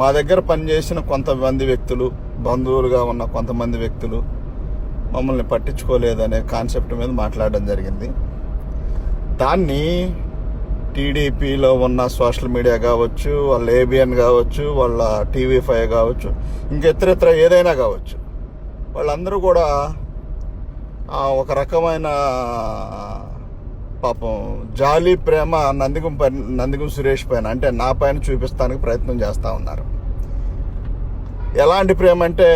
మా దగ్గర పనిచేసిన కొంతమంది వ్యక్తులు బంధువులుగా ఉన్న కొంతమంది వ్యక్తులు మమ్మల్ని పట్టించుకోలేదనే కాన్సెప్ట్ మీద మాట్లాడడం జరిగింది. దాన్ని టీడీపీలో ఉన్న సోషల్ మీడియా కావచ్చు వాళ్ళ ఏబిఎన్ కావచ్చు వాళ్ళ టీవీ ఫైవ్ కావచ్చు ఇంక ఇతరితర ఏదైనా కావచ్చు. వాళ్ళందరూ కూడా ఒక రకమైన పాపం జాలి ప్రేమ నందిగం పైన నందిగం సురేష్ పైన అంటే నా పైన చూపిస్తానికి ప్రయత్నం చేస్తూ ఉన్నారు. ఎలాంటి ప్రేమ అంటే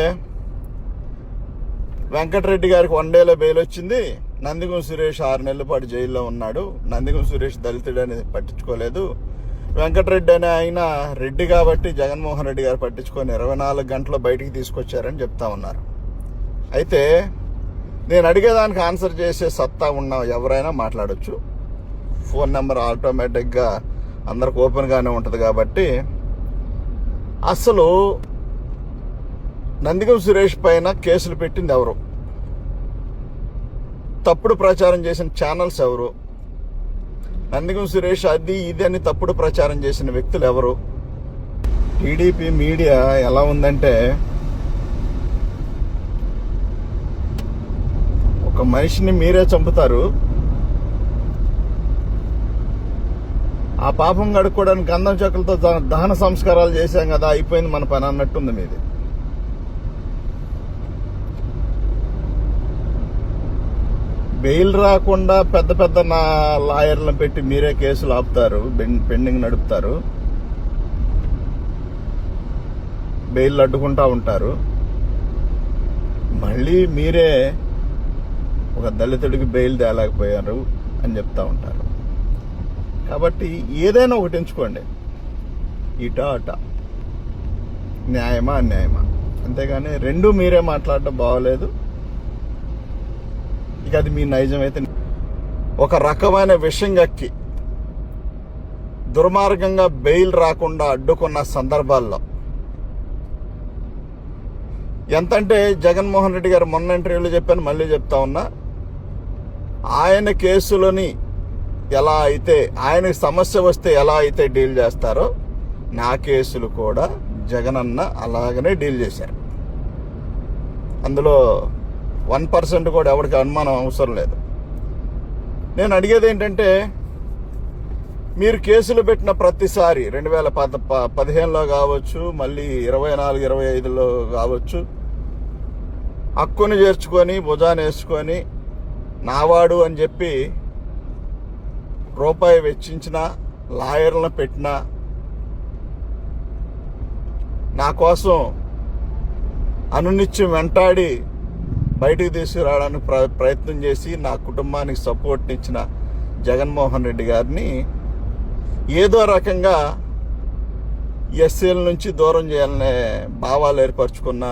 వెంకటరెడ్డి గారికి వన్ డేలో బెయిల్ వచ్చింది. నందిగం సురేష్ ఆరు నెలల పాటు జైల్లో ఉన్నాడు. నందిగం సురేష్ దళితుడు అనేది పట్టించుకోలేదు. వెంకటరెడ్డి అనే ఆయన రెడ్డి కాబట్టి జగన్మోహన్ రెడ్డి గారు పట్టించుకొని ఇరవై నాలుగు గంటలు బయటికి తీసుకొచ్చారని చెప్తా ఉన్నారు. అయితే నేను అడిగేదానికి ఆన్సర్ చేసే సత్తా ఉన్న ఎవరైనా మాట్లాడచ్చు. ఫోన్ నెంబర్ ఆటోమేటిక్గా అందరికి ఓపెన్గానే ఉంటుంది కాబట్టి అసలు నందిగం సురేష్ పైన కేసులు పెట్టింది ఎవరు? తప్పుడు ప్రచారం చేసిన ఛానల్స్ ఎవరు? నందిగం సురేష్ అది ఇది అని తప్పుడు ప్రచారం చేసిన వ్యక్తులు ఎవరు? టీడీపీ మీడియా ఎలా ఉందంటే ఒక మనిషిని మీరే చంపుతారు. ఆ పాపం గడుక్కోవడానికి గంధం చెక్కలతో దహన సంస్కారాలు చేశాం కదా అయిపోయింది మన పని అన్నట్టుంది మీది. బెయిల్ రాకుండా పెద్ద పెద్ద నా లాయర్లను పెట్టి మీరే కేసులు ఆపుతారు పెండింగ్ నడుపుతారు. బెయిల్ అడ్డుకుంటా ఉంటారు. మళ్ళీ మీరే ఒక దళితుడికి బెయిల్ తేలేకపోయారు అని చెప్తా ఉంటారు. కాబట్టి ఏదైనా ఒకటి ఎంచుకోండి. ఇటా అట. న్యాయమా అన్యాయమా. అంతేగాని రెండు మీరే మాట్లాడటం బాగోలేదు. ఇక అది మీ నైజం అయితే ఒక రకమైన విషయం ఎక్కి దుర్మార్గంగా బెయిల్ రాకుండా అడ్డుకున్న సందర్భాల్లో. ఎంతంటే జగన్మోహన్ రెడ్డి గారు మొన్న ఇంటర్వ్యూలో చెప్పాను మళ్ళీ చెప్తా ఉన్నా. ఆయన కేసులని ఎలా అయితే ఆయనకి సమస్య వస్తే ఎలా అయితే డీల్ చేస్తారో నా కేసులు కూడా జగనన్న అలాగనే డీల్ చేశారు. అందులో వన్ పర్సెంట్ కూడా ఎవరికి అనుమానం అవసరం లేదు. నేను అడిగేది ఏంటంటే మీరు కేసులు పెట్టిన ప్రతిసారి రెండు వేల పద ప- పదిహేనులో కావచ్చు మళ్ళీ ఇరవై నాలుగు ఇరవై ఐదులో కావచ్చు హక్కుని చేర్చుకొని భుజాన్ని వేసుకొని నావాడు అని చెప్పి రూపాయి వెచ్చించిన లాయర్లను పెట్టిన నా కోసం అనునిత్యం వెంటాడి బయటికి తీసుకురావడానికి ప్ర ప్రయత్నం చేసి నా కుటుంబానికి సపోర్ట్ ఇచ్చిన జగన్మోహన్ రెడ్డి గారిని ఏదో రకంగా ఎస్సీల నుంచి దూరం చేయాలనే భావాలు ఏర్పరచుకున్న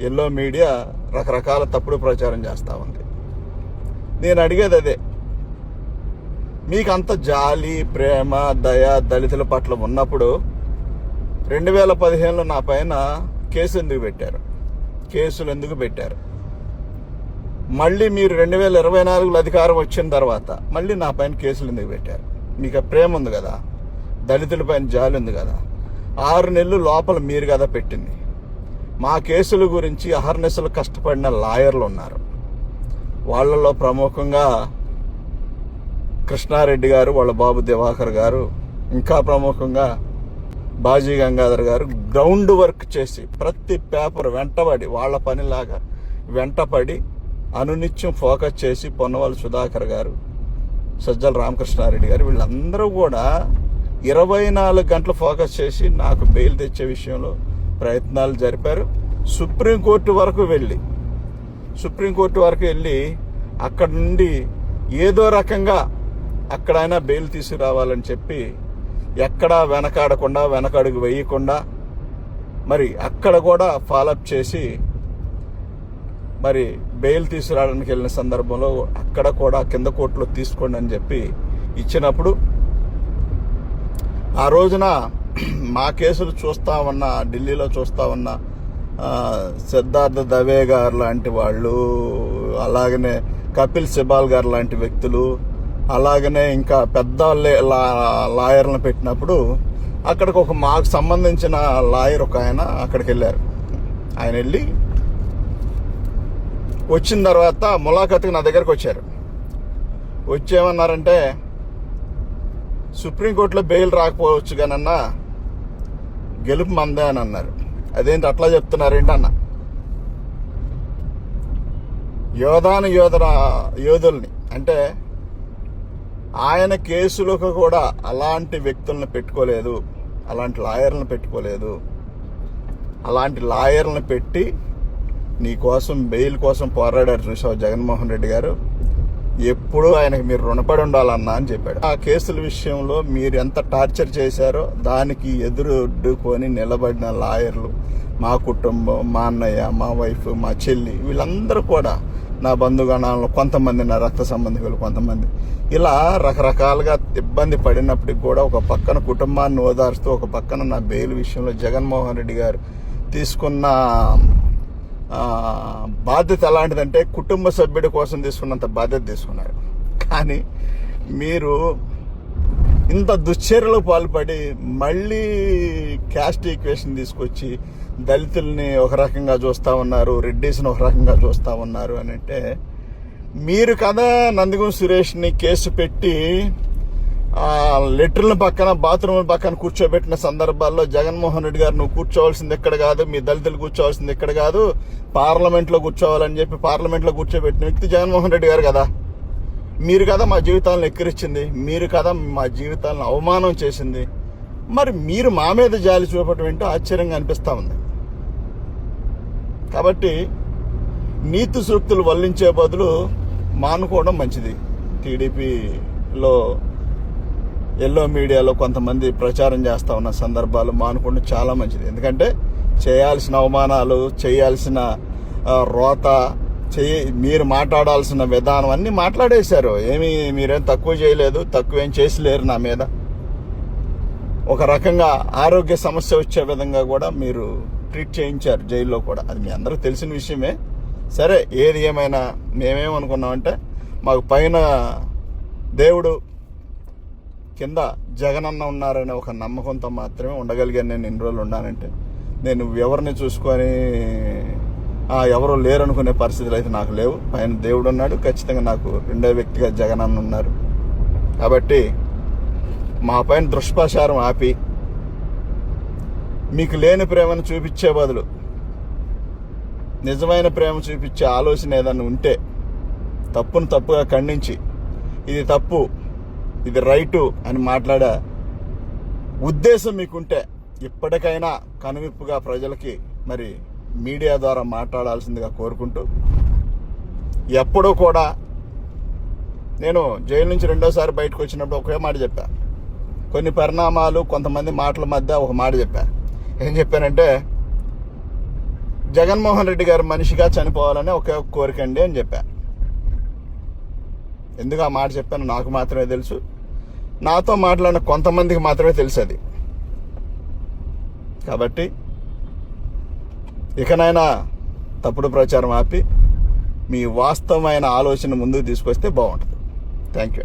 ఎల్లో మీడియా రకరకాల తప్పుడు ప్రచారం చేస్తూ ఉంది. నేను అడిగేది అదే. మీకు అంత జాలి ప్రేమ దయ దళితుల పట్ల ఉన్నప్పుడు రెండు వేల పదిహేనులో నా పైన కేసు ఎందుకు పెట్టారు? కేసులు ఎందుకు పెట్టారు? మళ్ళీ మీరు రెండు వేల ఇరవై నాలుగులో అధికారం వచ్చిన తర్వాత మళ్ళీ నా పైన కేసులు ఎందుకు పెట్టారు? మీకు ప్రేమ ఉంది కదా? దళితుల పైన జాలి ఉంది కదా? ఆరు నెలలు లోపల మీరు కదా పెట్టింది. మా కేసుల గురించి అహర్నిశలు కష్టపడిన లాయర్లు ఉన్నారు. వాళ్ళలో ప్రముఖంగా కృష్ణారెడ్డి గారు వాళ్ళ బాబు దివాకర్ గారు ఇంకా ప్రముఖంగా బాజీ గంగాధర్ గారు గ్రౌండ్ వర్క్ చేసి ప్రతి పేపర్ వెంటబడి వాళ్ళ పనిలాగా వెంటపడి అనునిత్యం ఫోకస్ చేసి పొన్నవాళ్ళ సుధాకర్ గారు సజ్జల రామకృష్ణారెడ్డి గారు వీళ్ళందరూ కూడా ఇరవై నాలుగు గంటలు ఫోకస్ చేసి నాకు బెయిల్ తెచ్చే విషయంలో ప్రయత్నాలు జరిపారు. సుప్రీంకోర్టు వరకు వెళ్ళి సుప్రీంకోర్టు వరకు వెళ్ళి అక్కడ నుండి ఏదో రకంగా అక్కడైనా బెయిల్ తీసుకురావాలని చెప్పి ఎక్కడా వెనకాడకుండా వెనకడుగు వేయకుండా మరి అక్కడ కూడా ఫాలోఅప్ చేసి మరి బెయిల్ తీసుకురావడానికి వెళ్ళిన సందర్భంలో అక్కడ కూడా కింద కోర్టులో తీసుకోండి అని చెప్పి ఇచ్చినప్పుడు ఆ రోజున మా కేసులు చూస్తా ఉన్న ఢిల్లీలో చూస్తా ఉన్న సిద్ధార్థ దవే గారు లాంటి వాళ్ళు అలాగనే కపిల్ సిబాల్ గారు లాంటి వ్యక్తులు అలాగనే ఇంకా పెద్ద లే- లా- లాయర్లను పెట్టినప్పుడు అక్కడికి ఒక మాకు సంబంధించిన లాయర్ ఒక ఆయన అక్కడికి వెళ్ళారు. ఆయన వెళ్ళి వచ్చిన తర్వాత ములాఖత్కి నా దగ్గరకు వచ్చారు. వచ్చేమన్నారంటే సుప్రీంకోర్టులో బెయిల్ రాకపోవచ్చు కానన్నా గెలుపు మందే అని అన్నారు. అదేంటి అట్లా చెప్తున్నారేంటి అన్న. యోధాను యోధన యోధుల్ని అంటే ఆయన కేసులకు కూడా అలాంటి వ్యక్తులను పెట్టుకోలేదు అలాంటి లాయర్లను పెట్టుకోలేదు అలాంటి లాయర్లను పెట్టి నీ కోసం బెయిల్ కోసం పోరాడారు చూసావు జగన్మోహన్ రెడ్డి గారు? ఎప్పుడూ ఆయనకి మీరు రుణపడి ఉండాలన్నా అని చెప్పాడు. ఆ కేసుల విషయంలో మీరు ఎంత టార్చర్ చేశారో దానికి ఎదురొడ్డుకొని నిలబడిన లాయర్లు మా కుటుంబం మా అన్నయ్య మా వైఫ్ మా చెల్లి వీళ్ళందరూ కూడా నా బంధుగణాలను కొంతమంది నా రక్త సంబంధికులు కొంతమంది ఇలా రకరకాలుగా ఇబ్బంది పడినప్పటికి కూడా ఒక పక్కన కుటుంబాన్ని ఓదార్స్తూ ఒక పక్కన నా బెయిల్ విషయంలో జగన్మోహన్ రెడ్డి గారు తీసుకున్న బాధ్యత ఎలాంటిదంటే కుటుంబ సభ్యుడి కోసం తీసుకున్నంత బాధ్యత తీసుకున్నారు కానీ మీరు ఇంత దుశ్చర్యలకు పాల్పడి మళ్ళీ క్యాస్ట్ ఈక్వేషన్ తీసుకొచ్చి దళితుల్ని ఒక రకంగా చూస్తూ ఉన్నారు రెడ్డీస్ని ఒక రకంగా చూస్తూ ఉన్నారు అని అంటే మీరు కదా నందిగం సురేష్ని కేసు పెట్టి లెటర్ల పక్కన బాత్రూమ్ల పక్కన కూర్చోబెట్టిన సందర్భాల్లో జగన్మోహన్ రెడ్డి గారు నువ్వు కూర్చోవాల్సింది ఎక్కడ కాదు మీ దళితులు కూర్చోవాల్సింది ఎక్కడ కాదు పార్లమెంట్లో కూర్చోవాలని చెప్పి పార్లమెంట్లో కూర్చోబెట్టిన వ్యక్తి జగన్మోహన్ రెడ్డి గారు కదా. మీరు కదా మా జీవితాలను ఎక్కిరిచ్చింది మీరు కదా మా జీవితాలను అవమానం చేసింది. మరి మీరు మా మీద జాలి చూపటం ఏంటో ఆశ్చర్యంగా అనిపిస్తూ ఉంది. కాబట్టి నీతి సూక్తులు వల్లించే బదులు మానుకోవడం మంచిది. టీడీపీలో ఎల్లో మీడియాలో కొంతమంది ప్రచారం చేస్తూ ఉన్న సందర్భాలు మానుకోవడం చాలా మంచిది. ఎందుకంటే చేయాల్సిన అవమానాలు చేయాల్సిన రోత చేయ మీరు మాట్లాడాల్సిన విధానం అన్నీ మాట్లాడేశారు. ఏమీ మీరేం తక్కువ చేయలేదు తక్కువ ఏం చేసిలేరు నా మీద. ఒక రకంగా ఆరోగ్య సమస్య వచ్చే విధంగా కూడా మీరు ట్రీట్ చేయించారు జైల్లో కూడా. అది మీ అందరూ తెలిసిన విషయమే. సరే ఏది ఏమైనా మేమేమనుకున్నామంటే మాకు పైన దేవుడు కింద జగనన్న ఉన్నారనే ఒక నమ్మకంతో మాత్రమే ఉండగలిగాను నేను ఇన్ని రోజులు ఉన్నానంటే నేను ఎవరిని చూసుకొని ఎవరు లేరు అనుకునే పరిస్థితులు అయితే నాకు లేవు. పైన దేవుడు ఉన్నాడు ఖచ్చితంగా నాకు రెండో వ్యక్తిగా జగనన్న ఉన్నారు. కాబట్టి మా పైన దుష్ప్రచారం ఆపి మీకు లేని ప్రేమను చూపించే బదులు నిజమైన ప్రేమ చూపించే ఆలోచన ఏదన్నా ఉంటే తప్పును తప్పుగా ఖండించి ఇది తప్పు ఇది రైటు అని మాట్లాడే ఉద్దేశం మీకుంటే ఇప్పటికైనా కనువిప్పుగా ప్రజలకి మరి మీడియా ద్వారా మాట్లాడాల్సిందిగా కోరుకుంటూ ఎప్పుడూ కూడా నేను జైలు నుంచి రెండోసారి బయటకు వచ్చినప్పుడు ఒకే మాట చెప్పా. కొన్ని పరిణామాలు కొంతమంది మాటల మధ్య ఒక మాట చెప్పా. ఏం చెప్పానంటే జగన్మోహన్ రెడ్డి గారు మనిషిగా చనిపోవాలని ఒకే ఒక కోరిక అండి అని చెప్పా. ఎందుకు ఆ మాట చెప్పాను నాకు మాత్రమే తెలుసు. నాతో మాట్లాడిన కొంతమందికి మాత్రమే తెలుసు అది కాబట్టి ఇకనైనా తప్పుడు ప్రచారం ఆపి మీ వాస్తవమైన ఆలోచన ముందుకు తీసుకొస్తే బాగుంటుంది. Thank you